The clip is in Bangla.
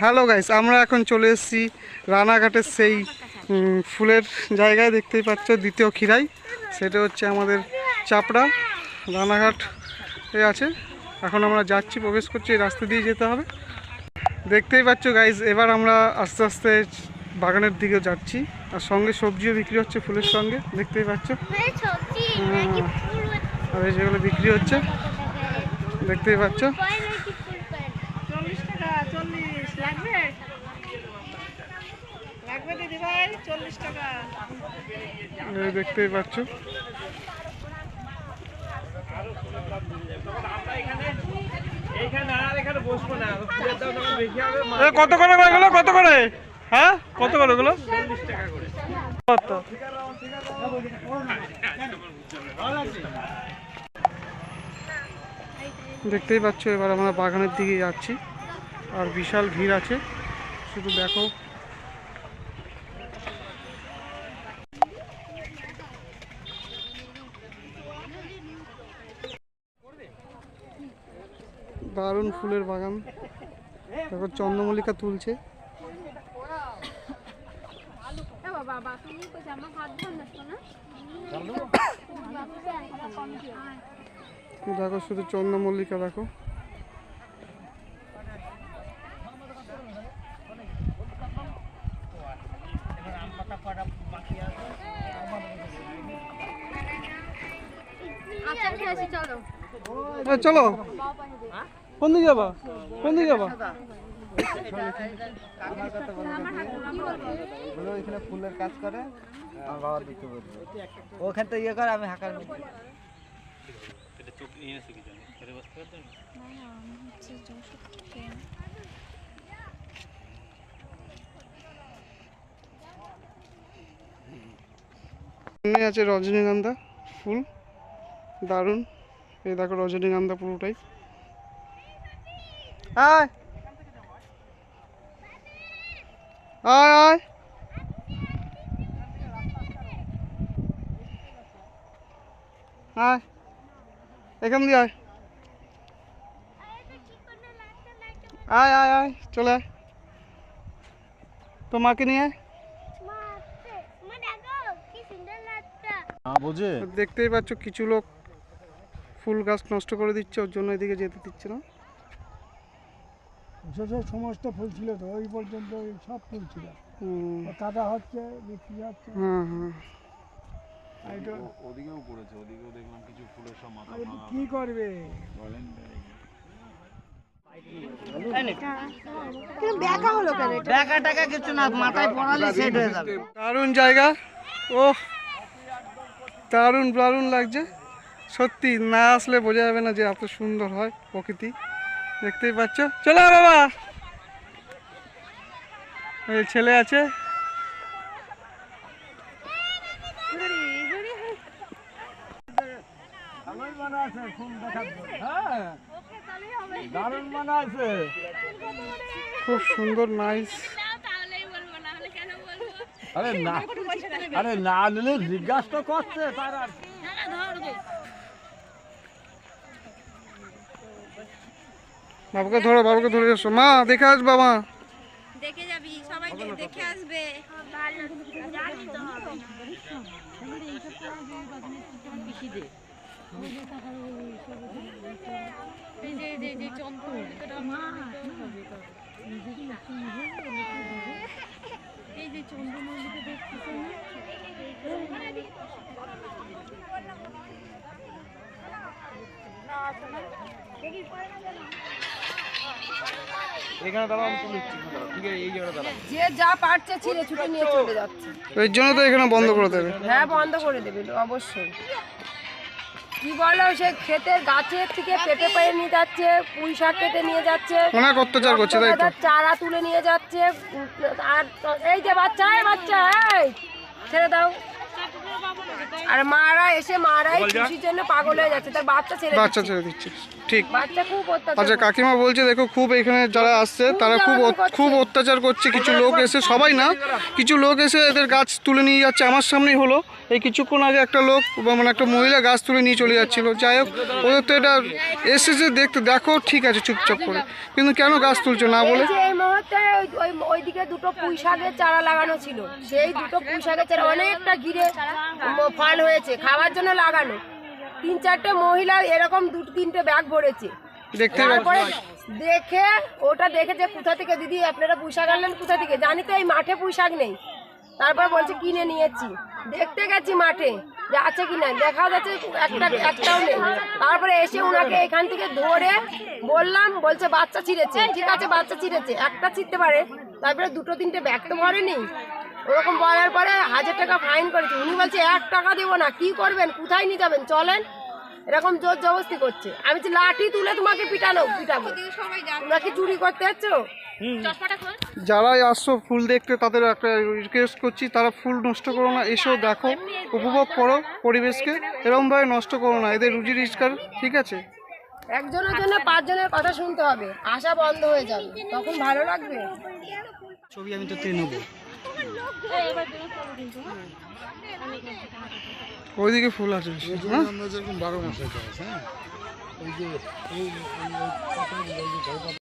হ্যালো গাইস আমরা এখন চলে এসেছি রানাঘাটের সেই ফুলের জায়গায়। দেখতেই পাচ্ছ দ্বিতীয় খিরাই। সেটা হচ্ছে আমাদের চাপড়া। রানাঘাট এ আছে। এখন আমরা যাচ্ছি প্রবেশ করছি এই রাস্তা দিয়ে যেতে হবে। দেখতেই পাচ্ছ গাইস এবার আমরা আস্তে আস্তে বাগানের দিকে যাচ্ছি। আর সঙ্গে সবজিও বিক্রি হচ্ছে ফুলের সঙ্গে। দেখতেই পাচ্ছ। আর এই যেগুলো বিক্রি হচ্ছে। দেখতেই পাচ্ছ পায় নাকি ফুল পায় চল্লিশ টাকা চল্লিশ লাগবে লাগবে দিদি দেখতেই পাচ্ছ। কত করে এগুলো? কত করে? হ্যাঁ? কত করে কত? দেখতেই পাচ্ছ, এবার আমরা বাগানের দিকে যাচ্ছি। আর বিশাল ভিড় আছে। শুধু দেখো দারুণ ফুলের বাগান। দেখো চন্দ্রমল্লিকা তুলছে। দেখো শুধু চন্দ্রমল্লিকা দেখো। খেয়েছি চলো। চলো। কোন দিকে যাবা? কোন দিকে যাবা? এখানে ফুলের কাজ করে আমার বাবা দেখতে বলবে ওখান থেকে ইয়ে করে আমি হাঁকার আছে রজনীগন্ধা ফুল। দারুণ। এই দেখো রজনীগন্ধা পুরোটাই। আয়। আয় আয়। আয়। এখান দিয়ে আয়। আয় আয় আয় চলে আয়। তো মাকে নিয়ে? আয় মা আসছে। মা দেখো কি সুন্দর লাগছে। বুঝে? দেখতেই পাচ্ছ কিছু লোক ফুল গাছ নষ্ট করে দিচ্ছে ওর জন্য এদিকে যেতে দিচ্ছে না। সমস্ত ফুল ছিল তো ওই পর্যন্ত ওই সব ফুল ছিল। কাটা হচ্ছে বিক্রি হচ্ছে। হ্যাঁ হ্যাঁ ওদিকেও পড়েছে ওদিকেও দেখলাম কিছু ফুলের সব মাথা কি করবে? বলেন টাকা টাকা কিছু না মাথায় পড়ালে সেট দারুণ জায়গা ও দারুণ দারুণ লাগছে। সত্যি না আসলে বোঝা যাবে না যে এত সুন্দর হয় প্রকৃতি। দেখতেই পাচ্ছ? চলো বাবা। এই ছেলে আছে। হ্যাঁ। দারুণ আছে। খুব সুন্দর নাইস আরে না আরে না নিলে জিজ্ঞাসা করছে তার আর কি। বাবাকে ধরো বাবাকে ধরে এসো। মা দেখে আসবা মা দেখে যাবি সবাই দেখে আসবে। এই যে- এই যে- এই যে চন্দ্রমল্লিকাটা এই যে চন্দ্রমল্লিকা দেখতেছেন না? এখানে দাঁড়াও আমি দিচ্ছি ঠিক আছে এই জায়গাটা দাঁড়াও। যে যা পারছে ছিঁড়ে ছুটে নিয়ে চলে যাচ্ছে। এর জন্য তো এখানে বন্ধ করে দেবে। হ্যাঁ বন্ধ করে দেবে অবশ্যই। কি বলো সে ক্ষেতের গাছের থেকে পেটে পেয়ে নিয়ে যাচ্ছে পুঁই শাক কেটে নিয়ে যাচ্ছে অনেক অত্যাচার করছে তাই তো। চারা তুলে নিয়ে যাচ্ছে আর এই যে বাচ্চা এই বাচ্চা এই ছেড়ে দাও। আর মারা এসে মারাই খুশির জন্য পাগল হয়ে যাচ্ছে তার বাচ্চা ছেড়ে বাচ্চা ছেড়ে দিচ্ছে ঠিক। বাচ্চা খুব অত্যাচার আচ্ছা কাকিমা বলছে দেখো খুব এখানে যারা আসছে তারা খুব খুব অত্যাচার করছে কিছু লোক এসে সবাই না কিছু লোক এসে এদের গাছ তুলে নিয়ে যাচ্ছে আমার সামনেই হলো। এই কিছুক্ষণ আগে একটা লোক মানে একটা মহিলা গাছ তুলে নিয়ে চলে যাচ্ছিল। যাই হোক ওদের তো এটা এসেছে দেখতে দেখো ঠিক আছে চুপচাপ করে। কিন্তু কেন গাছ তুলছো না বলে? করতে ওই- ওই ওইদিকে দুটো পুঁই শাকের চারা লাগানো ছিল। সেই দুটো পুঁই শাকের চারা অনেকটা ঘিরে ফল হয়েছে খাওয়ার জন্য লাগানো। তিন চারটে মহিলা এরকম দু তিনটে ব্যাগ ভরেছে। তারপরে দেখে ওটা দেখেছে কোথা থেকে দিদি আপনারা পুঁই শাক আনলেন কোথা থেকে? জানি তো এই মাঠে পুঁই শাক নেই। তারপর বলছে কিনে নিয়েছি। দেখতে গেছি মাঠে। যে আছে কি না? দেখা যাচ্ছে একটা একটাও নেই। তারপরে এসে ওনাকে এখান থেকে ধরে বললাম বলছে বাচ্চা ছিঁড়েছে। ঠিক আছে বাচ্চা ছিঁড়েছে। একটা ছিঁড়তে পারে। তারপরে দুটো তিনটে ব্যাগ তো ভরেনি ওরকম বলার পরে হাজার টাকা ফাইন করেছে। উনি বলছে এক টাকা দেবো না। কি করবেন? কোথায় নিয়ে যাবেন? চলেন। এরকম জোর জবস্তি করছে। আমি লাঠি তুলে তোমাকে পিটানো পিটাবো। তোমরা কি চুরি করতে যাচ্ছ? যারাই আসছো ফুল দেখতে তাদের একটা রিকোয়েস্ট করছি তারা ফুল নষ্ট করো না এসেও দেখো উপভোগ করো পরিবেশকে এরকমভাবে নষ্ট করো না এদের রুজি রোজগার ঠিক আছে একজনের জন্য পাঁচজনের কথা শুনতে হবে আশা বন্ধ হয়ে যাবে তখন ভালো লাগবে ছবি আমি তো তে নেব ওইদিকে ফুল আছে হ্যাঁ আমরা যেরকম বারো মাসে হ্যাঁ